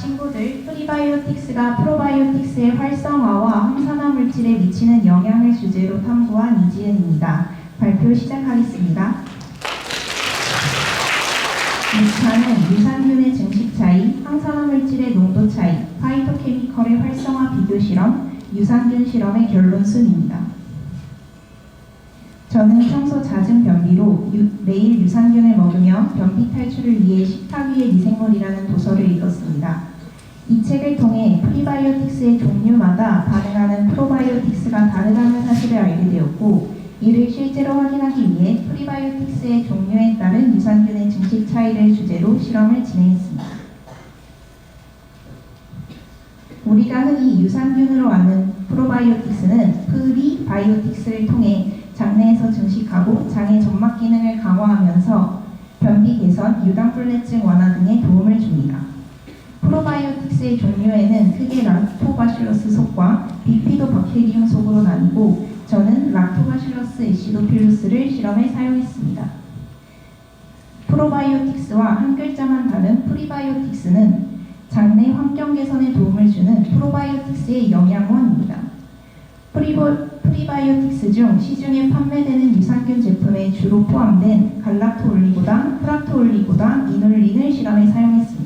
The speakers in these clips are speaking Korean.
친구들, 프리바이오틱스가 프로바이오틱스의 활성화와 항산화 물질에 미치는 영향을 주제로 탐구한 이지은입니다. 발표 시작하겠습니다. 6차는 유산균의 증식 차이, 항산화 물질의 농도 차이, 파이토케미컬의 활성화 비교 실험, 유산균 실험의 결론 순입니다. 저는 평소 잦은 변비로 유- 매일 유산균을 먹으며 변비 탈출을 위해 식탁 위의 미생물이라는 도서를 읽었습니다. 이 책을 통해 프리바이오틱스의 종류마다 반응하는 프로바이오틱스가 다르다는 사실을 알게 되었고 이를 실제로 확인하기 위해 프리바이오틱스의 종류에 따른 유산균의 증식 차이를 주제로 실험을 진행했습니다. 우리가 흔히 유산균으로 아는 프로바이오틱스는 프리바이오틱스를 통해 장내에서 증식하고 장의 점막 기능을 강화하면서 변비 개선, 유당불내증 완화 등에 도움을 바이오틱스의 종류에는 크게 락토바실러스 속과 비피도박테리움 속으로 나뉘고 저는 락토바실러스 에시도필루스를 실험에 사용했습니다. 프로바이오틱스와 한 글자만 다른 프리바이오틱스는 장내 환경 개선에 도움을 주는 프로바이오틱스의 영양원입니다. 프리보, 프리바이오틱스 중 시중에 판매되는 유산균 제품에 주로 포함된 갈락토올리고당, 프락토올리고당, 이놀린을 실험에 사용했습니다.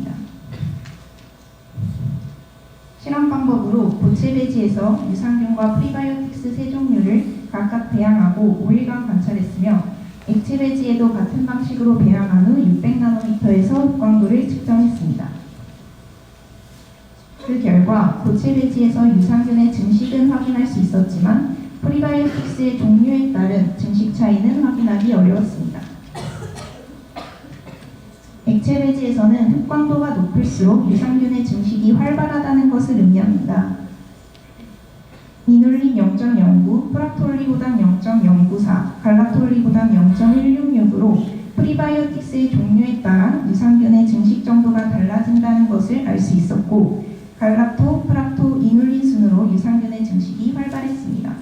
실험 방법으로 고체 배지에서 유산균과 프리바이오틱스 세 종류를 각각 배양하고 5일간 관찰했으며 액체 배지에도 같은 방식으로 배양한 후 600나노미터에서 흑광도를 측정했습니다. 그 결과 고체 배지에서 유산균의 증식은 확인할 수 있었지만 프리바이오틱스의 종류에 따른 증식 차이는 확인하기 어려웠습니다. 액체 배지에서는 흑광도가 높을수록 유산균의 증식이 활발하다는 것을 의미합니다. 이눌린 0.09, 프락톨리보단 0.094, 갈락톨리보단 0.166으로 프리바이오틱스의 종류에 따라 유산균의 증식 정도가 달라진다는 것을 알 수 있었고 갈락토, 프락토, 이눌린 순으로 유산균의 증식이 활발했습니다.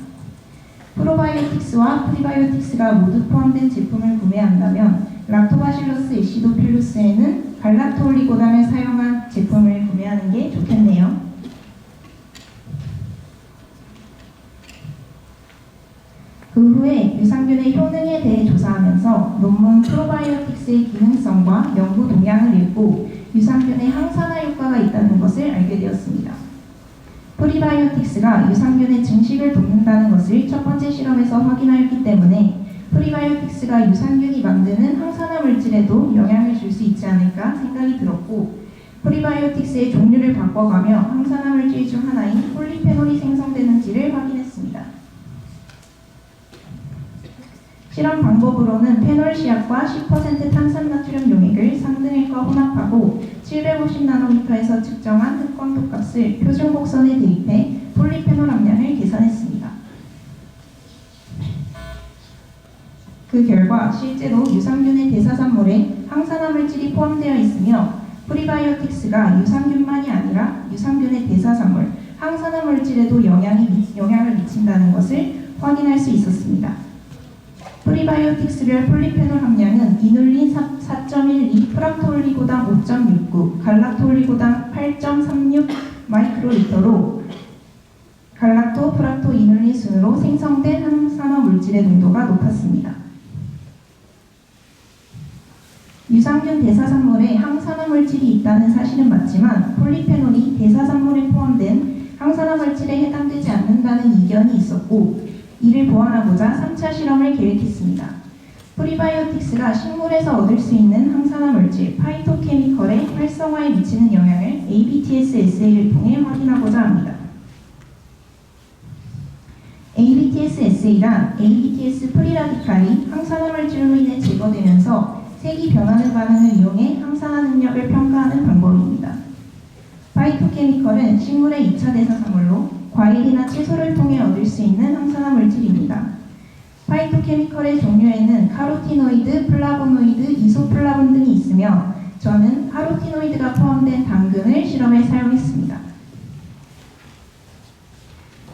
프로바이오틱스와 프리바이오틱스가 모두 포함된 제품을 구매한다면 락토바실러스 에시도필루스에는 갈락토올리고당을 사용한 제품을 구매하는 게 좋겠네요. 그 후에 유산균의 효능에 대해 조사하면서 논문 프로바이오틱스의 기능성과 연구 동향을 읽고 유산균의 항산화 효과가 있다는 것을 알게 되었습니다. 프리바이오틱스가 유산균의 증식을 돕는다는 것을 첫 번째 실험에서 확인하였기 때문에 프리바이오틱스가 유산균이 만드는 항 물질에도 영향을 줄 수 있지 않을까 생각이 들었고 프리바이오틱스의 종류를 바꿔가며 항산화 물질 중 하나인 폴리페놀이 생성되는지를 확인했습니다. 실험 방법으로는 페놀 시약과 10% 탄산나트륨 용액을 상등액과 혼합하고 750나노미터에서 측정한 흑광도 값을 표준 곡선에 대입해 폴리페놀 함량을 계산했습니다. 그 결과 실제로 유산균의 대사산물에 항산화 물질이 포함되어 있으며 프리바이오틱스가 유산균만이 아니라 유산균의 대사산물, 항산화 물질에도 영향이, 미- 영향을 미친다는 것을 확인할 수 있었습니다. 프리바이오틱스별 폴리페놀 함량은 이눌린 4.12, 프락토올리고당 5.69, 갈락토올리고당 8.36 마이크로리터로 갈락토, 프락토, 이눌린 순으로 생성된 항산화 물질의 농도가 높았습니다. 유산균 대사산물에 항산화 물질이 있다는 사실은 맞지만 폴리페놀이 대사산물에 포함된 항산화 물질에 해당되지 않는다는 이견이 있었고 이를 보완하고자 3차 실험을 계획했습니다. 프리바이오틱스가 식물에서 얻을 수 있는 항산화 물질 파이토케미컬의 활성화에 미치는 영향을 ABTS 에세이를 통해 확인하고자 합니다. ABTS 에세이란 ABTS 프리라디칼이 항산화 물질로 인해 제거되면서 색이 변하는 반응을 이용해 항산화 능력을 평가하는 방법입니다. 파이토케미컬은 식물의 2차 대사산물로 과일이나 채소를 통해 얻을 수 있는 항산화 물질입니다. 파이토케미컬의 종류에는 카로티노이드, 플라보노이드, 이소플라본 등이 있으며 저는 카로티노이드가 포함된 당근을 실험에 사용했습니다.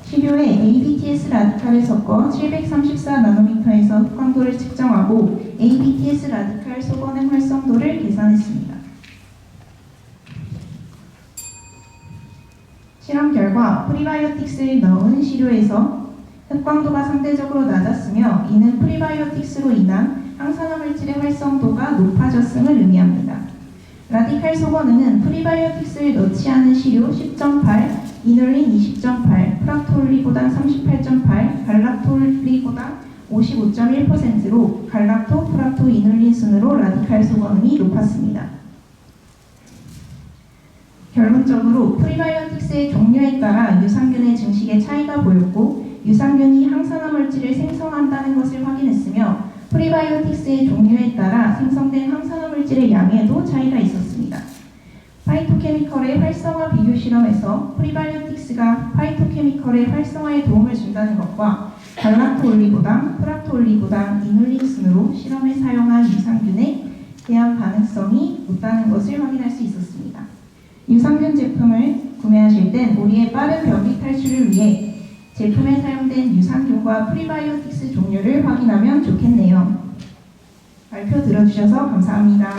시료에 ABTS 라디칼을 섞어 734나노미터에서 흑광도를 측정하고 ABTS 라디칼 소거능 활성도를 계산했습니다. 실험 결과 프리바이오틱스를 넣은 시료에서 흡광도가 상대적으로 낮았으며 이는 프리바이오틱스로 인한 항산화 물질의 활성도가 높아졌음을 의미합니다. 라디칼 소거능은 프리바이오틱스를 넣지 않은 시료 10.8, 이놀린 20.8, 프락톨리고당 38.8, 갈락톨리고당 55.1%로 갈락토, 프락토, 이놀린 순으로 라디칼 소거능이 높았습니다. 결론적으로 프리바이오틱스의 종류에 따라 유산균의 증식에 차이가 보였고 유산균이 항산화 물질을 생성한다는 것을 확인했으며 프리바이오틱스의 종류에 따라 생성된 항산화 물질의 양에도 차이가 있었습니다. 파이토케미컬의 활성화 비교 실험에서 프리바이오틱스가 파이토케미컬의 활성화에 도움을 준다는 것과 갈락토올리고당, 프락토올리고당, 이눌린 순으로 실험에 사용한 유산균에 대한 반응성이 높다는 것을 확인할 수 있었습니다. 유산균 제품을 구매하실 땐 우리의 빠른 변비 탈출을 위해 제품에 사용된 유산균과 프리바이오틱스 종류를 확인하면 좋겠네요. 발표 들어주셔서 감사합니다.